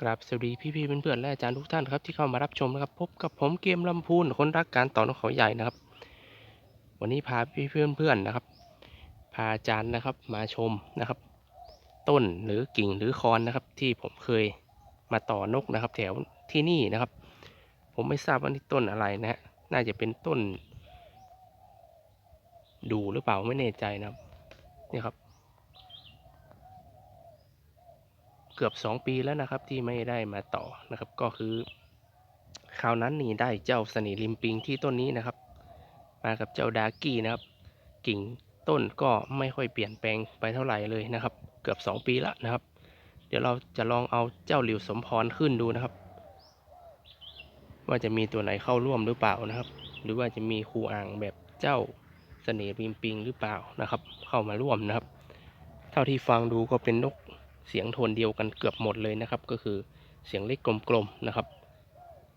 กราบสวัสดีพี่ๆเพื่อนๆและอาจารย์ทุกท่านครับที่เข้ามารับชมนะครับพบกับผมเกมลำพูนคนรักการต่อนกเขาใหญ่นะครับ วันนี้พาพี่เพื่อนๆนะครับ พาอาจารย์นะครับมาชมนะครับ ต้นหรือกิ่งหรือคอนนะครับ ที่ผมเคยมาต่อนกนะครับ แถวที่นี่นะครับ ผมไม่ทราบว่านี่ต้นอะไรนะฮะน่าจะเป็นต้น ดูหรือเปล่าไม่แน่ใจนะครับนี่ครับ เกือบ 2 ปีแล้วนะครับที่ไม่ได้มาต่อนะครับก็คือคราวนั้นนี่ได้เจ้าสนิริมปิงที่ต้นนี้นะครับ มากับเจ้าดากี้นะครับ กิ่งต้นก็ไม่ค่อยเปลี่ยนแปลงไปเท่าไหร่เลยนะครับ เกือบ 2 ปีแล้วนะครับ เดี๋ยวเราจะลองเอาเจ้าหลิวสมพรขึ้นดูนะครับ ว่าจะมีตัวไหนเข้าร่วมหรือเปล่านะครับ หรือว่าจะมีครูอ่างแบบเจ้าเสน่ห์ริมปิงหรือเปล่านะครับ เข้ามาร่วมนะครับ เท่าที่ฟังดูก็เป็นนก เสียงโทนเดียวกันเกือบหมดเลยนะครับ ก็คือเสียงเล็กกลมๆนะครับ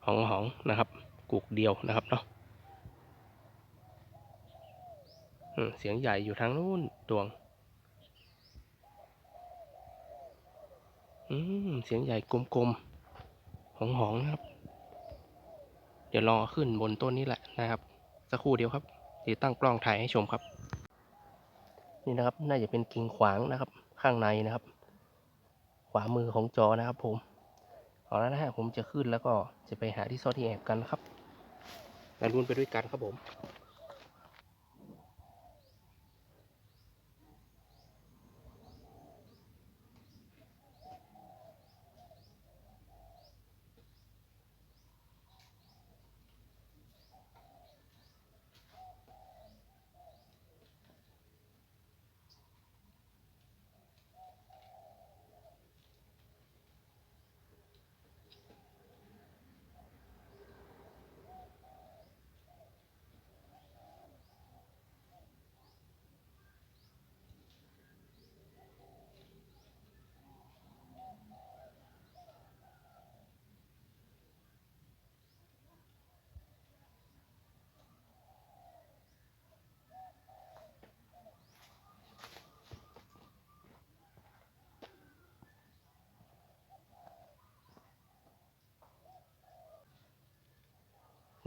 หองหองๆนะครับกุกเดียวนะครับเนาะเสียงใหญ่อยู่ทางนู้นดวงอืมเสียงใหญ่กลมๆหองหองๆนะครับ เดี๋ยวลองขึ้นบนต้นนี้แหละนะครับสักครู่เดียวครับเดี๋ยวตั้งกล้องถ่ายให้ชมครับ นี่นะครับ น่าจะเป็นกิ่งขวางนะครับ ข้างในนะครับ ขวามือของจอนะครับผม เอาแล้วนะฮะผมจะขึ้นแล้วก็จะไปหาที่ซ่อนที่แอบกันครับแล้วรุนไปด้วยกันครับผม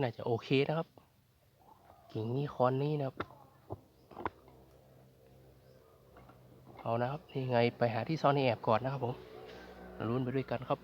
น่าจะโอเคนะครับ กิ่งนี้คอนนี้นะครับ เอานะครับนี่ไงไปหาที่ซ่อนในแอบก่อนนะครับผมรุนไปด้วยกันครับ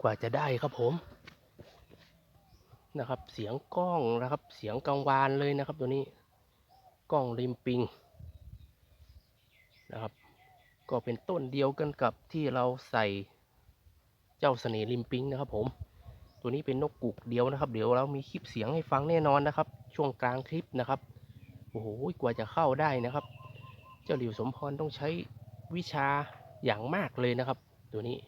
กว่าจะได้ครับผมนะครับ เสียงกล้องนะครับ เสียงกังวานเลยนะครับ ตัวนี้กล้องริมปิงนะครับ ก็เป็นต้นเดียวกันกับที่เราใส่เจ้าเสน่ห์ริมปิงนะครับผม ตัวนี้เป็นนกกุกเดียวนะครับ เดี๋ยวเรามีคลิปเสียงให้ฟังแน่นอนนะครับ ช่วงกลางคลิปนะครับโอ้โหกว่าจะเข้าได้นะครับ เจ้าหลิวสมพรต้องใช้วิชาอย่างมากเลยนะครับ ตัวนี้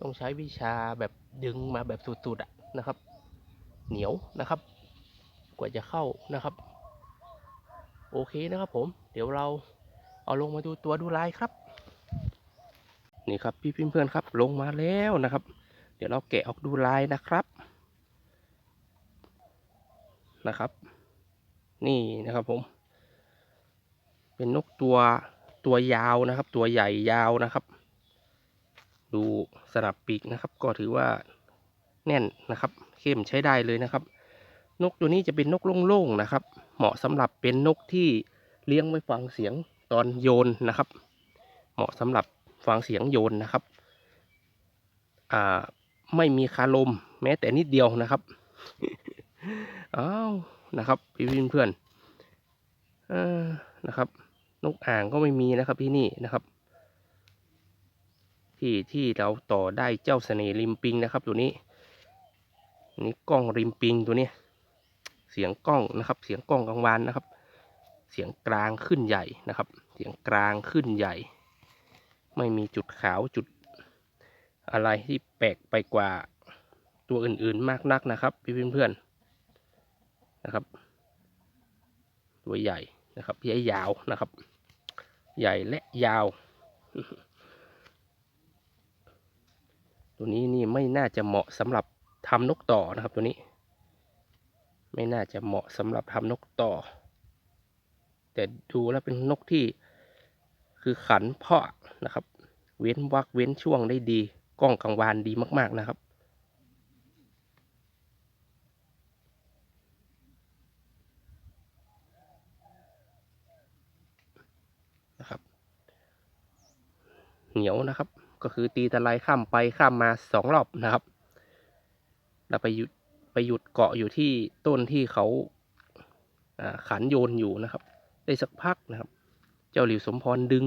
ต้องใช้วิชาแบบดึงมาแบบสุดๆอะนะครับ เหนียวนะครับ กว่าจะเข้านะครับ โอเคนะครับผม เดี๋ยวเราเอาลงมาดูตัวดูลายครับ นี่ครับพี่เพื่อนๆครับ ลงมาแล้วนะครับ เดี๋ยวเราแกะออกดูลายนะครับนะครับ นี่นะครับผม เป็นนกตัวตัวยาวนะครับ ตัวใหญ่ยาวนะครับ ดูสนับปีกนะครับ ก็ถือว่าแน่นนะครับ เข้มใช้ได้เลยนะครับ นกตัวนี้จะเป็นนกโล่งๆนะครับ เหมาะสำหรับเป็นนกที่เลี้ยงไว้ฟังเสียงตอนโยนนะครับ เหมาะสำหรับฟังเสียงโยนนะครับอ่าไม่มีคาลมแม้แต่นิดเดียวนะครับอ้าวนะครับพี่เพื่อนๆเออนะครับ นกอ่างก็ไม่มีนะครับที่นี่นะครับ ที่ที่เราต่อได้เจ้าเสน่ห์ริมปิงนะครับ ตัวนี้ นี่กล้องริมปิงตัวนี้ เสียงกล้องนะครับ เสียงกล้องกลางวานนะครับ เสียงกลางขึ้นใหญ่นะครับ เสียงกลางขึ้นใหญ่ ไม่มีจุดขาวจุดอะไรที่แปลกไปกว่าตัวอื่นๆมากนักนะครับ พี่เพื่อนๆนะครับ ตัวใหญ่นะครับใหญ่ยาวนะครับ ใหญ่และยาว ตัวนี้นี่ไม่น่าจะเหมาะสำหรับทำนกต่อนะครับ ตัวนี้ ไม่น่าจะเหมาะสำหรับทำนกต่อ แต่ดูแล้วเป็นนกที่คือขันเพาะนะครับ เว้นวักเว้นช่วงได้ดีกล้องกังวานดีมาก ๆนะครับ นะครับ เหนียวนะครับ ก็คือตีตะไลข้ามไปข้ามมาสองรอบนะครับ แล้วไปหยุดไปหยุดเกาะอยู่ที่ต้นที่เขาอ่าขันโยนอยู่นะครับ ได้สักพักนะครับ เจ้าหลิวสมพรดึง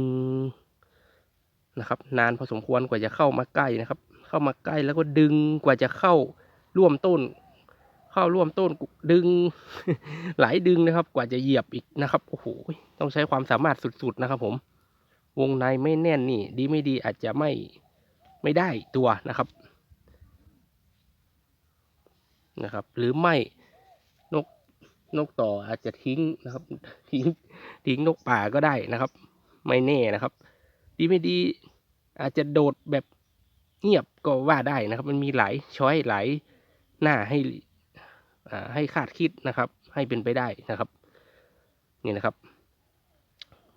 นะครับ นานพอสมควรกว่าจะเข้ามาใกล้นะครับ เข้ามาใกล้แล้วก็ดึงกว่าจะเข้าร่วมต้น เข้าร่วมต้นดึง หลายดึงนะครับ กว่าจะเหยียบอีกนะครับโอ้โหต้องใช้ความสามารถสุดๆนะครับผม วงในไม่แน่นนี่ ดีไม่ดีอาจจะไม่ไม่ได้ตัวนะครับนะครับ หรือไม่นกนกต่ออาจจะทิ้งนะครับ ทิ้งทิ้งนกป่าก็ได้นะครับ ไม่แน่นะครับ ดีไม่ดีอาจจะโดดแบบเงียบก็ว่าได้นะครับ มันมีหลายช้อยหลายหน้าให้อ่าให้คาดคิดนะครับ ให้เป็นไปได้นะครับ นี่นะครับ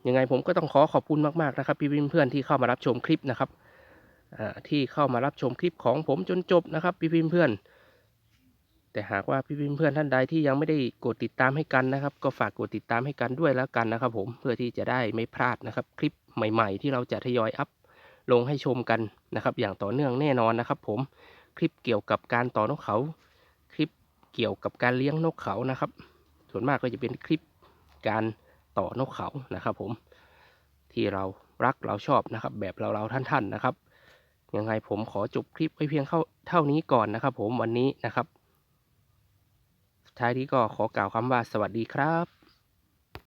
ยังไงผมก็ต้องขอขอบคุณมากๆนะครับพี่เพื่อนๆที่เข้ามารับชมคลิปนะครับที่เข้ามารับชมคลิปของผมจนจบนะครับพี่เพื่อนแต่หากว่าพี่เพื่อนท่านใดที่ยังไม่ได้กดติดตามให้กันนะครับ ก็ฝากกดติดตามให้กันด้วยแล้วกันนะครับ ผมเพื่อที่จะได้ไม่พลาดนะครับ คลิปใหม่ๆ ที่เราจะทยอยอัพลงให้ชมกันนะครับ อย่างต่อเนื่องแน่นอนนะครับ ผมคลิปเกี่ยวกับการต่อนกเขา คลิปเกี่ยวกับการเลี้ยงนกเขานะครับ ส่วนมากก็จะเป็นคลิปการ ต่อนกเขานะครับผมที่เรารักเราชอบนะครับ แบบเราเราท่านๆนะครับ ยังไงผมขอจบคลิปไว้เพียงเท่านี้ก่อนนะครับ ผมวันนี้นะครับท้ายนี้ก็ขอกล่าวคำว่าสวัสดีครับ